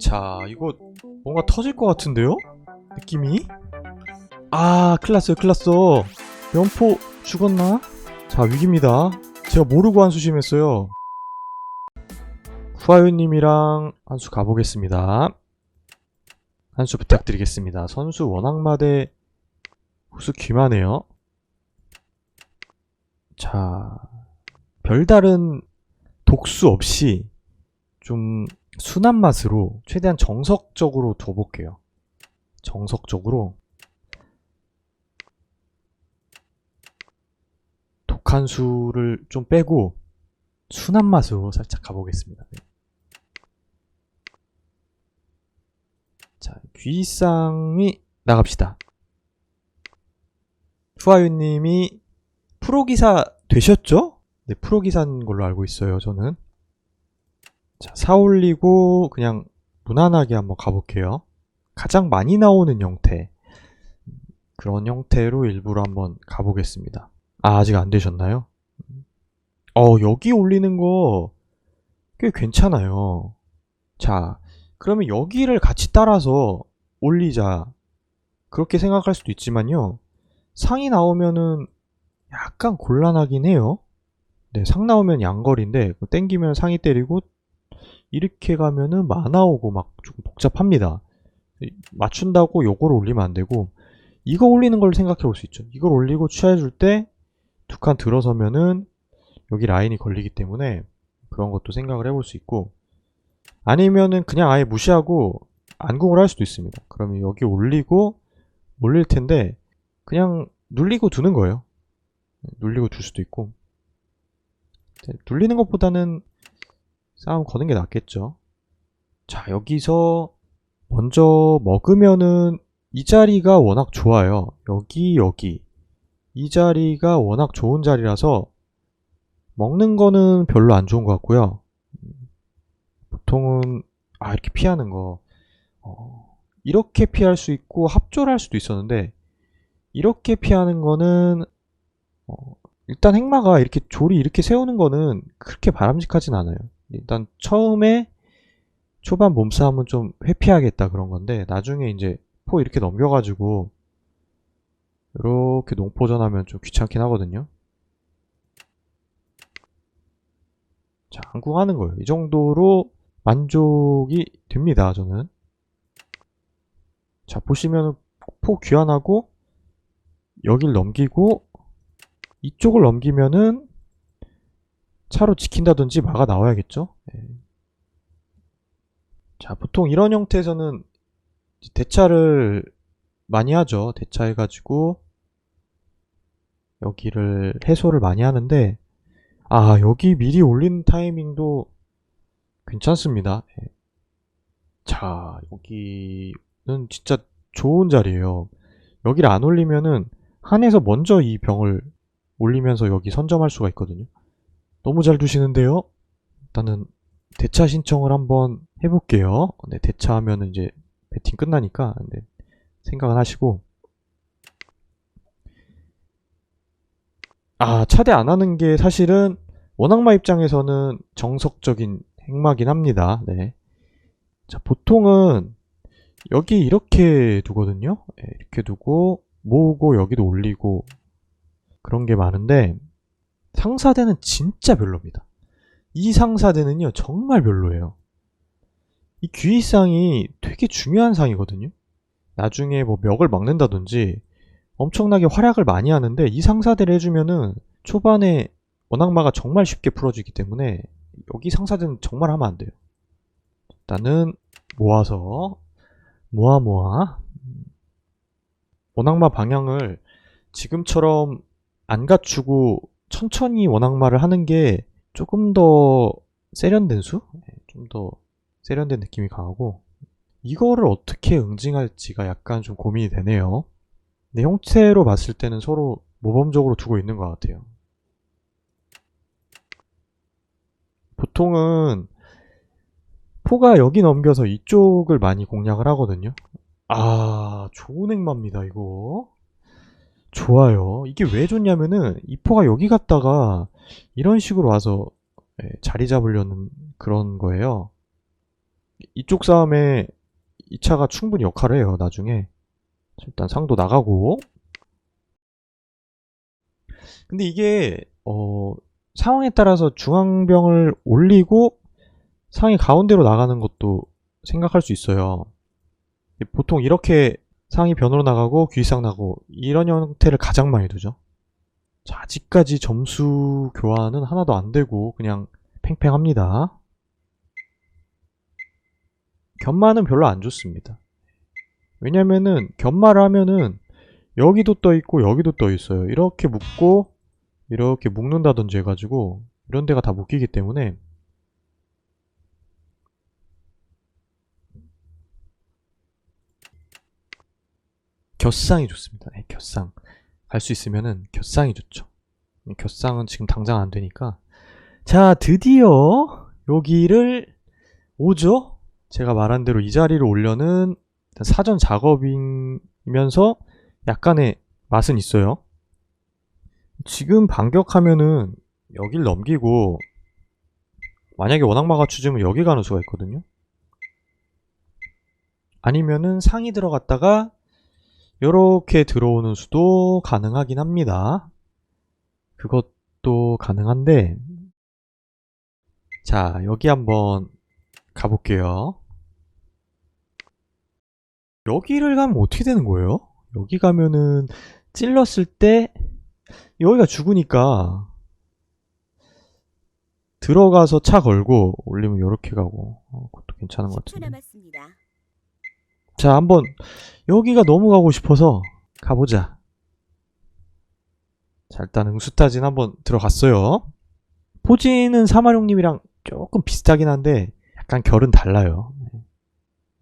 자, 이거 뭔가 터질 것 같은데요? 느낌이? 아, 큰일 났어요, 큰일 났어. 연포 죽었나? 자, 위기입니다. 제가 모르고 한 수심했어요. 후아유님이랑 한 수 가보겠습니다. 한 수 부탁드리겠습니다. 선수 원악마대 후수 귀마네요. 자, 별다른 독수 없이 좀 순한 맛으로 최대한 정석적으로 둬볼게요. 정석적으로 독한 수를 좀 빼고 순한 맛으로 살짝 가보겠습니다. 네. 자, 귀쌍이 나갑시다. 후아유님이 프로기사 되셨죠? 네, 프로기사인 걸로 알고 있어요, 저는. 자, 사 올리고 그냥 무난하게 한번 가볼게요. 가장 많이 나오는 형태. 그런 형태로 일부러 한번 가보겠습니다. 아, 아직 안 되셨나요? 어, 여기 올리는 거 꽤 괜찮아요. 자, 그러면 여기를 같이 따라서 올리자. 그렇게 생각할 수도 있지만요. 상이 나오면은 약간 곤란하긴 해요. 네, 상 나오면 양거리인데 땡기면 상이 때리고 이렇게 가면은 마나오고 막좀 복잡합니다. 맞춘다고 요거를 올리면 안 되고 이거 올리는 걸 생각해 볼 수 있죠. 이걸 올리고 취해 줄 때 두 칸 들어서면은 여기 라인이 걸리기 때문에 그런 것도 생각을 해볼 수 있고 아니면은 그냥 아예 무시하고 안궁을 할 수도 있습니다. 그러면 여기 올리고 올릴 텐데 그냥 눌리고 두는 거예요. 눌리고 둘 수도 있고 네, 눌리는 것보다는 싸움 거는 게 낫겠죠. 자, 여기서 먼저 먹으면은 이 자리가 워낙 좋아요. 여기, 여기. 이 자리가 워낙 좋은 자리라서 먹는 거는 별로 안 좋은 것 같고요. 보통은, 아, 이렇게 피하는 거. 어, 이렇게 피할 수 있고 합조를 할 수도 있었는데, 이렇게 피하는 거는, 어, 일단 행마가 이렇게 조리 이렇게 세우는 거는 그렇게 바람직하진 않아요. 일단 처음에 초반 몸싸움은 좀 회피하겠다 그런 건데 나중에 이제 포 이렇게 넘겨가지고 이렇게 농포전하면 좀 귀찮긴 하거든요. 자, 안궁하는 거예요. 이 정도로 만족이 됩니다. 저는. 자, 보시면 포 귀환하고 여길 넘기고 이쪽을 넘기면은 차로 지킨다든지 막아 나와야겠죠. 네. 자, 보통 이런 형태에서는 대차를 많이 하죠. 대차해가지고 여기를 해소를 많이 하는데 아 여기 미리 올리는 타이밍도 괜찮습니다. 네. 자 여기는 진짜 좋은 자리예요. 여기를 안 올리면은 한에서 먼저 이 병을 올리면서 여기 선점할 수가 있거든요. 너무 잘 두시는데요. 일단은 대차 신청을 한번 해볼게요. 네, 대차하면 이제 배팅 끝나니까 네, 생각은 하시고 아 차대 안 하는 게 사실은 원악마 입장에서는 정석적인 행마긴 합니다. 네. 자 보통은 여기 이렇게 두거든요. 네, 이렇게 두고 모으고 여기도 올리고 그런 게 많은데 상사대는 진짜 별로입니다. 이 상사대는요 정말 별로예요. 이 귀의상이 되게 중요한 상이거든요. 나중에 뭐 멱을 막는다든지 엄청나게 활약을 많이 하는데 이 상사대를 해주면은 초반에 원악마가 정말 쉽게 풀어지기 때문에 여기 상사대는 정말 하면 안 돼요. 일단은 모아서 모아 모아 원악마 방향을 지금처럼 안 갖추고 천천히 원악마를 하는 게 조금 더 세련된 수? 좀 더 세련된 느낌이 강하고 이거를 어떻게 응징할지가 약간 좀 고민이 되네요. 내 형체로 봤을 때는 서로 모범적으로 두고 있는 것 같아요. 보통은 포가 여기 넘겨서 이쪽을 많이 공략을 하거든요. 아, 좋은 행마입니다, 이거. 좋아요. 이게 왜 좋냐면은 이 포가 여기 갔다가 이런 식으로 와서 예, 자리 잡으려는 그런 거예요. 이쪽 싸움에 이 차가 충분히 역할을 해요, 나중에. 일단 상도 나가고. 근데 이게, 어, 상황에 따라서 중앙병을 올리고 상이 가운데로 나가는 것도 생각할 수 있어요. 보통 이렇게 상이 변으로 나가고 귀상 나고 이런 형태를 가장 많이 두죠. 자, 아직까지 점수 교환은 하나도 안 되고 그냥 팽팽합니다. 견마는 별로 안 좋습니다. 왜냐면은 견마를 하면은 여기도 떠 있고 여기도 떠 있어요. 이렇게 묶고 이렇게 묶는다든지 해가지고 이런 데가 다 묶이기 때문에 곁상이 좋습니다. 네, 곁상. 갈 수 있으면은 곁상이 좋죠. 곁상은 지금 당장 안 되니까. 자, 드디어 여기를 오죠? 제가 말한 대로 이 자리를 올려는 사전 작업이면서 약간의 맛은 있어요. 지금 반격하면은 여길 넘기고 만약에 원악마가 추지면 여기 가는 수가 있거든요. 아니면은 상이 들어갔다가 이렇게 들어오는 수도 가능하긴 합니다. 그것도 가능한데 자 여기 한번 가볼게요. 여기를 가면 어떻게 되는 거예요? 여기 가면은 찔렀을 때 여기가 죽으니까 들어가서 차 걸고 올리면 이렇게 가고 어, 그것도 괜찮은 것 10초 같은데. 자 한번 여기가 너무 가고 싶어서 가보자. 자 일단 응수타진 한번 들어갔어요. 포지는 사마룡님이랑 조금 비슷하긴 한데 약간 결은 달라요.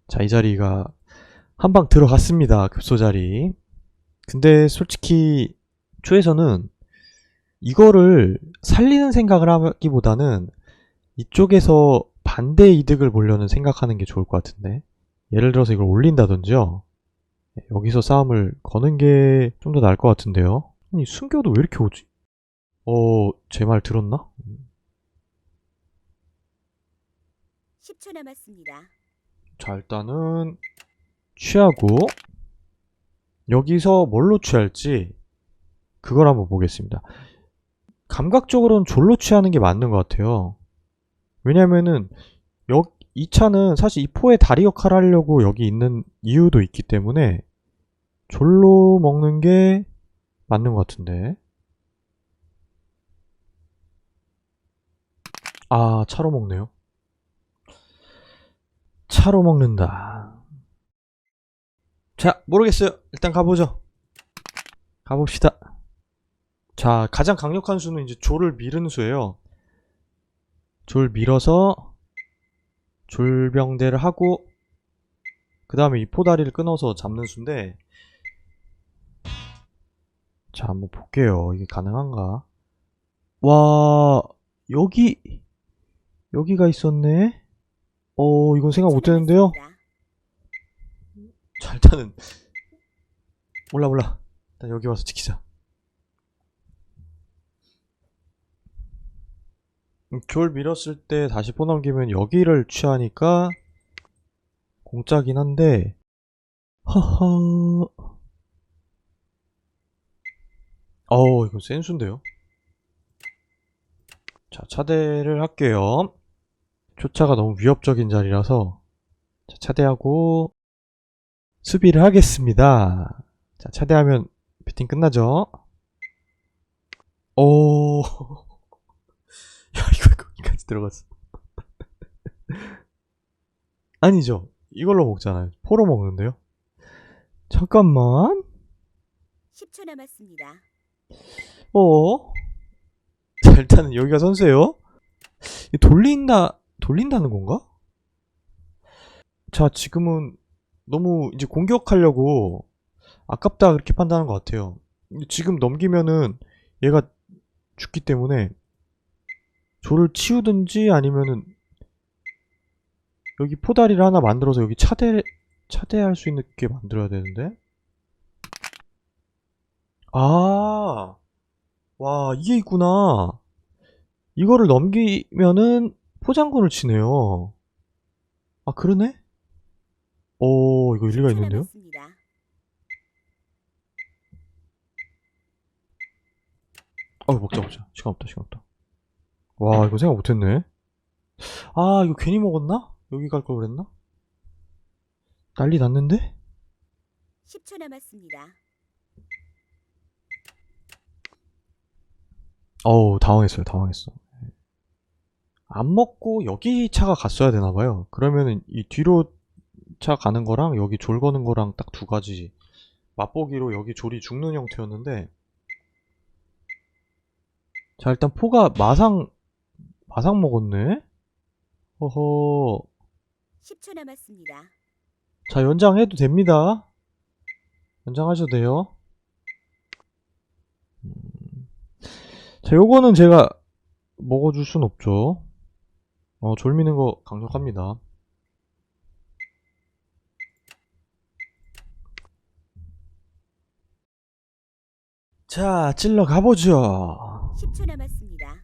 자 이 자리가 한방 들어갔습니다 급소 자리. 근데 솔직히 초에서는 이거를 살리는 생각을 하기보다는 이쪽에서 반대 이득을 보려는 생각하는 게 좋을 것 같은데 예를 들어서 이걸 올린다든지요 네, 여기서 싸움을 거는 게 좀 더 나을 것 같은데요 아니 순교도 왜 이렇게 오지? 어... 제 말 들었나? 10초 남았습니다. 자 일단은 취하고 여기서 뭘로 취할지 그걸 한번 보겠습니다. 감각적으로는 졸로 취하는 게 맞는 것 같아요. 왜냐면은 여, 이 차는 사실 이 포의 다리 역할을 하려고 여기 있는 이유도 있기 때문에 졸로 먹는 게 맞는 것 같은데. 아, 차로 먹네요. 차로 먹는다. 자, 모르겠어요. 일단 가보죠. 가봅시다. 자, 가장 강력한 수는 이제 조를 미는 수예요. 조를 밀어서 졸병대를 하고 그 다음에 이 포다리를 끊어서 잡는 수인데 자, 한번 볼게요. 이게 가능한가? 와, 여기 여기가 있었네. 어, 이건 생각 10초 못했는데요. 자, 일단은 몰라 몰라. 일단 여기 와서 지키자. 음, 졸 밀었을 때 다시 포 넘기면 여기를 취하니까 공짜긴 한데. 허허 어우 이거 센수인데요? 자 차대를 할게요. 초차가 너무 위협적인 자리라서. 자, 차대하고 수비를 하겠습니다. 자 차대하면 배팅 끝나죠? 오. 야, 거기까지 들어갔어. 아니죠. 이걸로 먹잖아요. 포로 먹는데요. 잠깐만. 10초 남았습니다. 어? 자, 일단은 여기가 선수예요. 이 돌린다, 돌린다는 건가? 자, 지금은 너무 이제 공격하려고 아깝다 그렇게 판단한 것 같아요. 지금 넘기면은 얘가 죽기 때문에 조를 치우든지 아니면은 여기 포다리를 하나 만들어서 여기 차대 차대할 수 있게 만들어야 되는데 아, 와 이게 있구나 이거를 넘기면은 포장군을 치네요 아, 그러네? 오, 이거 일리가 10초 있는데요? 아, 먹자, 먹자. 시간 없다, 시간 없다. 와, 이거 생각 못했네. 아, 이거 괜히 먹었나? 여기 갈 걸 그랬나? 난리 났는데? 10초 남았습니다. 어우, 당황했어요, 당황했어. 안 먹고 여기 차가 갔어야 되나봐요. 그러면은 이 뒤로 차 가는 거랑 여기 졸 거는 거랑 딱 두 가지 맛보기로 여기 졸이 죽는 형태였는데 자 일단 포가 마상 마상 먹었네? 허허. 10초 남았습니다. 자 연장해도 됩니다. 연장하셔도 돼요. 음. 자 요거는 제가 먹어줄 순 없죠. 어 졸미는 거 강력합니다. 자 찔러 가보죠. 10초 남았습니다.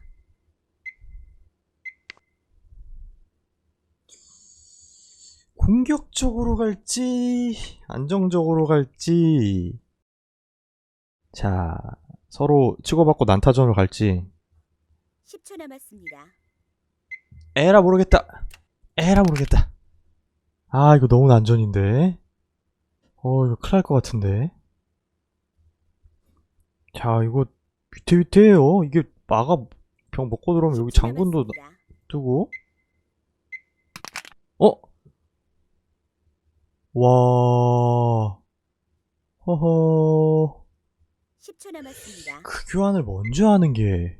공격적으로 갈지 안정적으로 갈지. 자 서로 치고받고 난타전으로 갈지. 10초 남았습니다. 에라 모르겠다. 에라 모르겠다. 아 이거 너무 난전인데. 어 이거 큰일 날 것 같은데. 자 이거 위태위태해요. 이게 마가 병 먹고 들어오면 여기 10초 장군도. 두고. 어? 와 허허 10초 남았습니다. 그 교환을 먼저 하는 게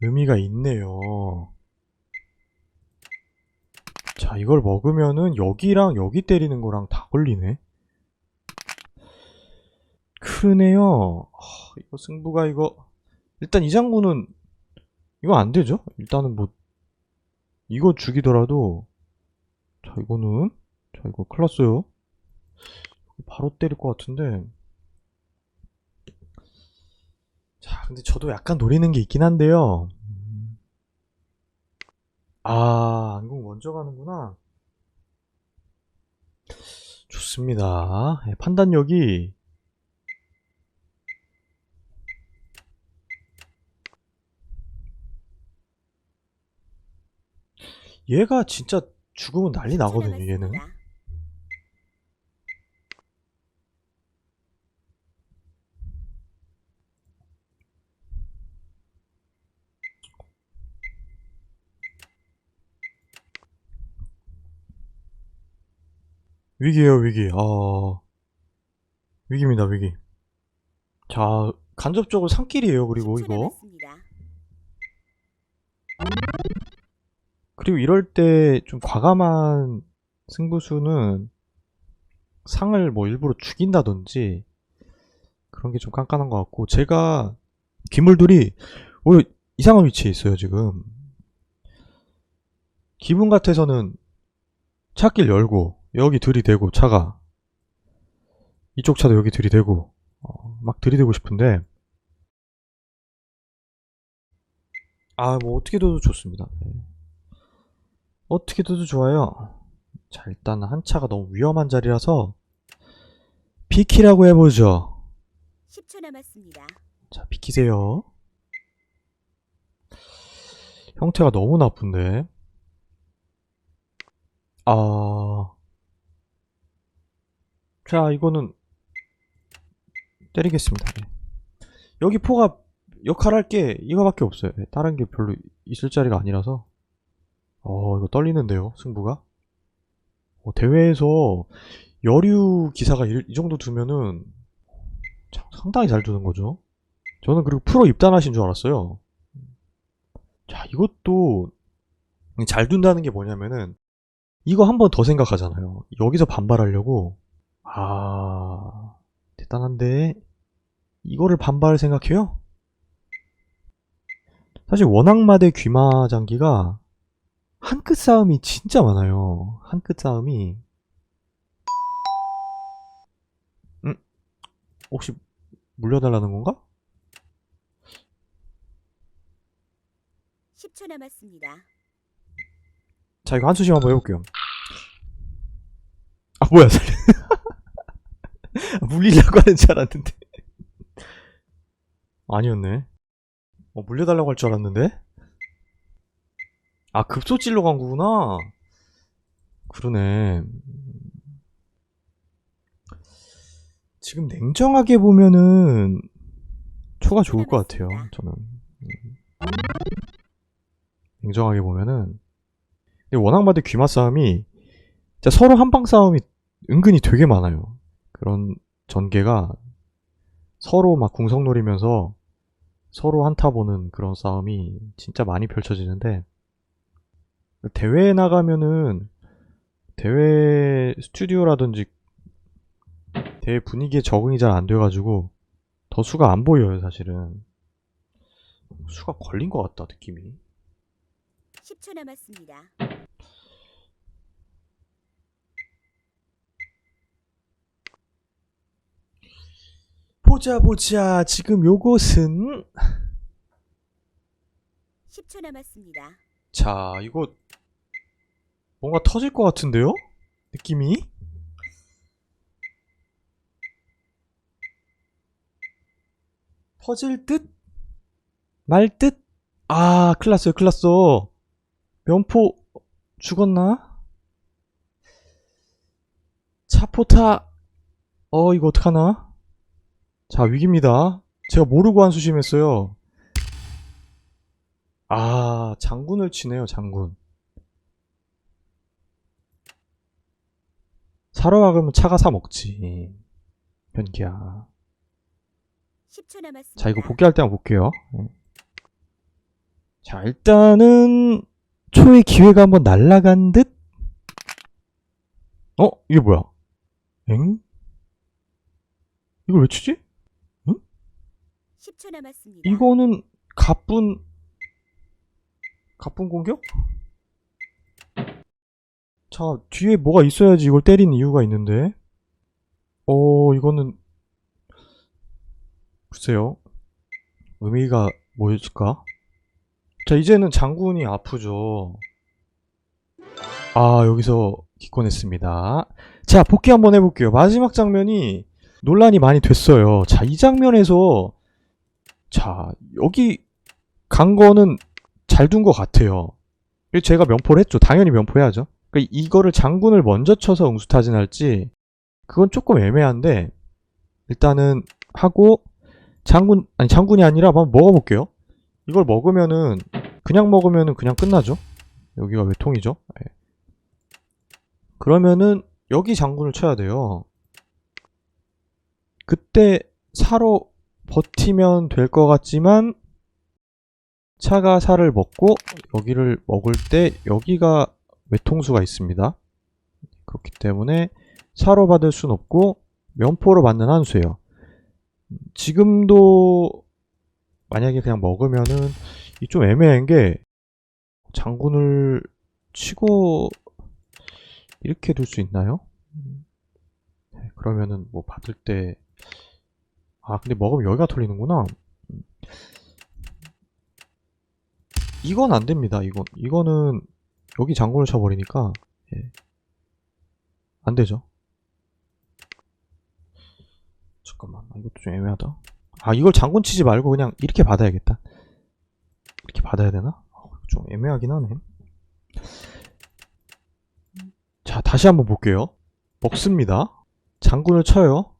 의미가 있네요. 자, 이걸 먹으면은 여기랑 여기 때리는 거랑 다 걸리네. 크네요. 하, 이거 승부가 이거 일단 이 장군은 이거 안 되죠? 일단은 뭐 이거 죽이더라도 자, 이거는 자, 이거 났어요. 바로 때릴 것 같은데 자, 근데 저도 약간 노리는 게 있긴 한데요. 음. 아, 안국 먼저 가는구나. 좋습니다. 예, 판단력이 얘가 진짜 죽으면 난리 10초 나거든요, 얘는. 남았습니다. 위기에요, 위기. 아, 위기입니다, 위기. 자, 간접적으로 산길이에요, 그리고 10초 이거. 그리고 이럴 때 좀 과감한 승부수는 상을 뭐 일부러 죽인다든지 그런 게 좀 깐깐한 것 같고 제가 귀물들이 오히려 이상한 위치에 있어요 지금 기분 같아서는 차길 열고 여기 들이대고 차가 이쪽 차도 여기 들이대고 어, 막 들이대고 싶은데 아 뭐 어떻게 둬도 좋습니다 네. 어떻게 둬도 좋아요. 자, 일단 한 차가 너무 위험한 자리라서 비키라고 해보죠. 10초 남았습니다. 자, 비키세요. 형태가 너무 나쁜데. 아. 자, 이거는 때리겠습니다. 네. 여기 포가 역할할 게 이거밖에 없어요. 네, 다른 게 별로 있을 자리가 아니라서. 어, 이거 떨리는데요, 승부가? 어, 대회에서 여류 기사가 이, 이 정도 두면은 참 상당히 잘 두는 거죠. 저는 그리고 프로 입단하신 줄 알았어요. 자, 이것도 잘 둔다는 게 뭐냐면은 이거 한 번 더 생각하잖아요. 여기서 반발하려고 아 대단한데 이거를 반발 생각해요? 사실 원악마대 귀마 장기가 한 끗 싸움이 진짜 많아요. 한 끗 싸움이 음 혹시 물려달라는 건가? 10초 남았습니다. 자 이거 한 수씩 한번 해볼게요. 뭐야 살려 물리려고 하는 줄 알았는데. 아니었네. 어 물려달라고 할 줄 알았는데? 아 급소질로 간 거구나. 그러네. 지금 냉정하게 보면은 초가 좋을 것 같아요 저는. 음. 냉정하게 보면은. 근데 워낙 마들 귀마 싸움이 진짜 서로 한방 싸움이 은근히 되게 많아요. 그런 전개가 서로 막 궁성 노리면서 서로 한타 보는 그런 싸움이 진짜 많이 펼쳐지는데 대회에 나가면은 대회 스튜디오라든지 대회 분위기에 적응이 잘 안 돼가지고 더 수가 안 보여요 사실은 수가 걸린 것 같다 느낌이 10초 남았습니다. 보자 보자 지금 요것은 10초 남았습니다. 자 이거 뭔가 터질 것 같은데요? 느낌이? 터질 듯? 말 듯? 아 큰일 났어요 큰일 났어 면포 죽었나? 차포타 어 이거 어떡하나? 자 위기입니다 제가 모르고 한 수심했어요 아, 장군을 치네요, 장군. 사러 가면 차가 사 먹지. 변기야. 10초 남았습니다. 자, 이거 복귀할 때 한번 볼게요. 네. 자, 일단은 초의 기회가 한번 날아간 듯? 어? 이게 뭐야? 엥? 이걸 왜 치지? 10초 남았습니다. 이거는 가뿐 가뿐 공격? 자 뒤에 뭐가 있어야지 이걸 때리는 이유가 있는데 어 이거는 글쎄요 의미가 뭐였을까? 자 이제는 장군이 아프죠 아 여기서 기권했습니다 자 복귀 한번 해볼게요 마지막 장면이 논란이 많이 됐어요 자 이 장면에서 자 여기 간 거는 잘 둔 것 같아요. 제가 면포를 했죠. 당연히 면포해야죠. 그러니까 이거를 장군을 먼저 쳐서 응수타진할지 그건 조금 애매한데 일단은 하고 장군 아니 장군이 아니라 한번 먹어볼게요. 이걸 먹으면은 그냥 먹으면은 그냥 끝나죠. 여기가 외통이죠. 예. 그러면은 여기 장군을 쳐야 돼요. 그때 사로 버티면 될 것 같지만 차가 살을 먹고 여기를 먹을 때 여기가 외통수가 있습니다. 그렇기 때문에 사로 받을 순 없고 면포로 받는 한 수예요. 지금도 만약에 그냥 먹으면은 이 좀 애매한 게 장군을 치고 이렇게 둘 수 있나요? 네, 그러면은 뭐 받을 때 아 근데 먹으면 여기가 털리는구나. 이건 안 됩니다. 이건 이거는 여기 장군을 쳐버리니까 예. 안 되죠. 잠깐만, 아, 이것도 좀 애매하다. 아 이걸 장군 치지 말고 그냥 이렇게 받아야겠다. 이렇게 받아야 되나? 어, 좀 애매하긴 하네. 자 다시 한번 볼게요. 먹습니다. 장군을 쳐요.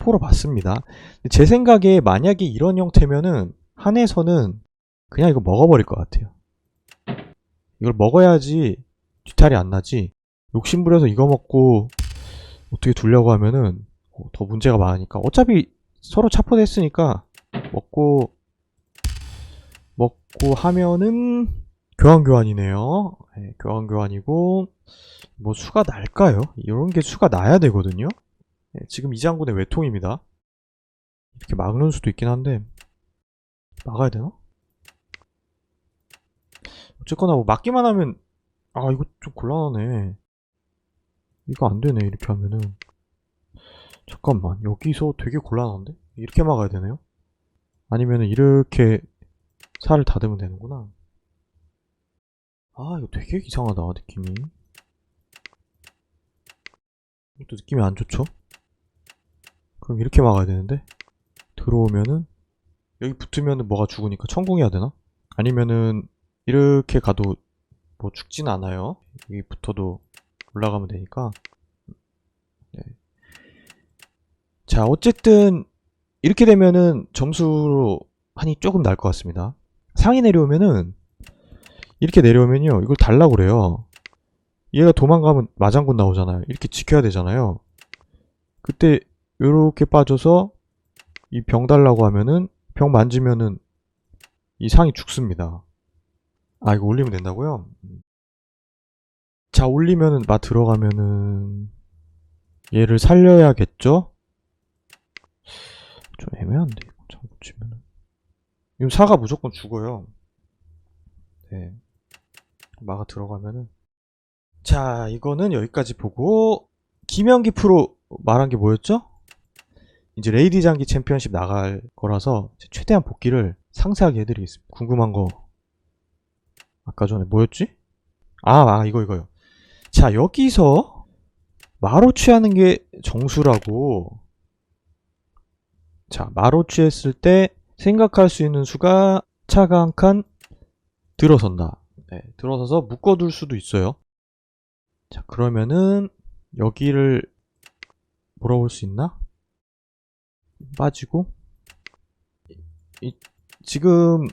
포로 받습니다. 근데 제 생각에 만약에 이런 형태면은 한에서는 그냥 이거 먹어버릴 것 같아요. 이걸 먹어야지 뒤탈이 안 나지. 욕심부려서 이거 먹고 어떻게 두려고 하면은 어, 더 문제가 많으니까. 어차피 서로 차포됐으니까 먹고 먹고 하면은 교환 교환이네요. 네, 교환 교환이고 뭐 수가 날까요? 이런 게 수가 나야 되거든요. 네, 지금 이 장군의 외통입니다. 이렇게 막는 수도 있긴 한데 막아야 되나? 어쨌거나 뭐 막기만 하면 아 이거 좀 곤란하네 이거 안 되네 이렇게 하면은 잠깐만 여기서 되게 곤란한데 이렇게 막아야 되네요 아니면은 이렇게 살을 닫으면 되는구나 아 이거 되게 이상하다 느낌이 또 느낌이 안 좋죠? 그럼 이렇게 막아야 되는데 들어오면은 여기 붙으면은 뭐가 죽으니까 천궁해야 되나? 아니면은 이렇게 가도 뭐 죽진 않아요. 여기 붙어도 올라가면 되니까. 네. 자, 어쨌든 이렇게 되면은 점수로 한이 조금 날 것 같습니다. 상이 내려오면은 이렇게 내려오면요. 이걸 달라고 그래요. 얘가 도망가면 마장군 나오잖아요. 이렇게 지켜야 되잖아요. 그때 요렇게 빠져서 이 병 달라고 하면은 병 만지면은 이 상이 죽습니다. 아 이거 올리면 된다고요? 음. 자 올리면은 마 들어가면은 얘를 살려야겠죠? 좀 애매한데 이거 잘못 치면은 이거 사가 무조건 죽어요. 네. 마가 들어가면은 자 이거는 여기까지 보고 김영기 프로 말한 게 뭐였죠? 이제 레이디 장기 챔피언십 나갈 거라서 최대한 복귀를 상세하게 해드리겠습니다. 궁금한 거 아까 전에 뭐였지? 아, 아 이거 이거요. 자 여기서 마로 취하는 게 정수라고. 자 마로 취했을 때 생각할 수 있는 수가 차가 한 칸 들어선다. 네, 들어서서 묶어둘 수도 있어요. 자 그러면은 여기를 물어볼 수 있나? 빠지고 이- 지금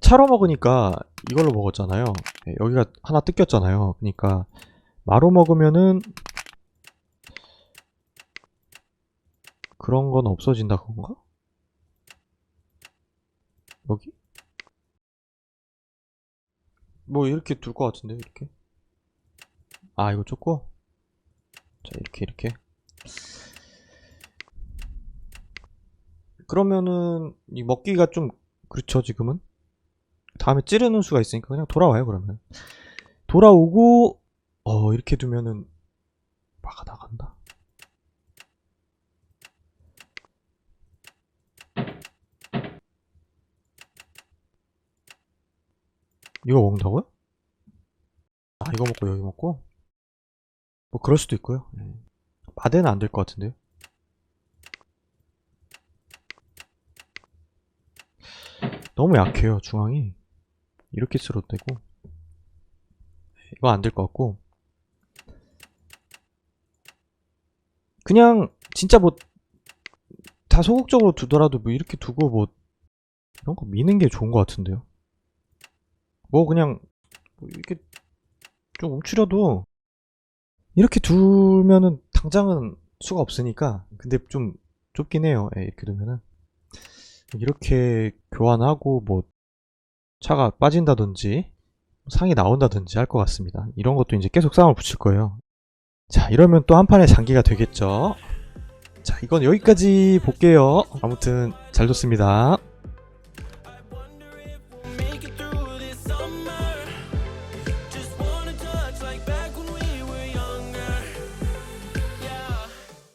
차로 먹으니까 이걸로 먹었잖아요. 네, 여기가 하나 뜯겼잖아요. 그러니까 마로 먹으면은 그런 건 없어진다 그건가? 여기? 뭐 이렇게 둘 것 같은데 이렇게? 아 이거 쫓고? 자 이렇게 이렇게 그러면은 이 먹기가 좀 그렇죠 지금은? 다음에 찌르는 수가 있으니까 그냥 돌아와요 그러면. 돌아오고 어 이렇게 두면은 막아 나간다? 이거 먹는다고요? 아 이거 먹고 여기 먹고? 뭐 그럴 수도 있고요. 예. 마대는 안 될 것 같은데요 너무 약해요 중앙이. 이렇게 쓸어도 되고. 이거 안 될 것 같고. 그냥 진짜 뭐 다 소극적으로 두더라도 뭐 이렇게 두고 뭐 이런 거 미는 게 좋은 것 같은데요? 뭐 그냥 뭐 이렇게 좀 움츠려도 이렇게 두면은 당장은 수가 없으니까. 근데 좀 좁긴 해요. 예, 이렇게 두면은 이렇게 교환하고 뭐 차가 빠진다든지 상이 나온다든지 할 것 같습니다. 이런 것도 이제 계속 싸움을 붙일 거예요. 자 이러면 또 한 판의 장기가 되겠죠. 자 이건 여기까지 볼게요. 아무튼 잘 뒀습니다.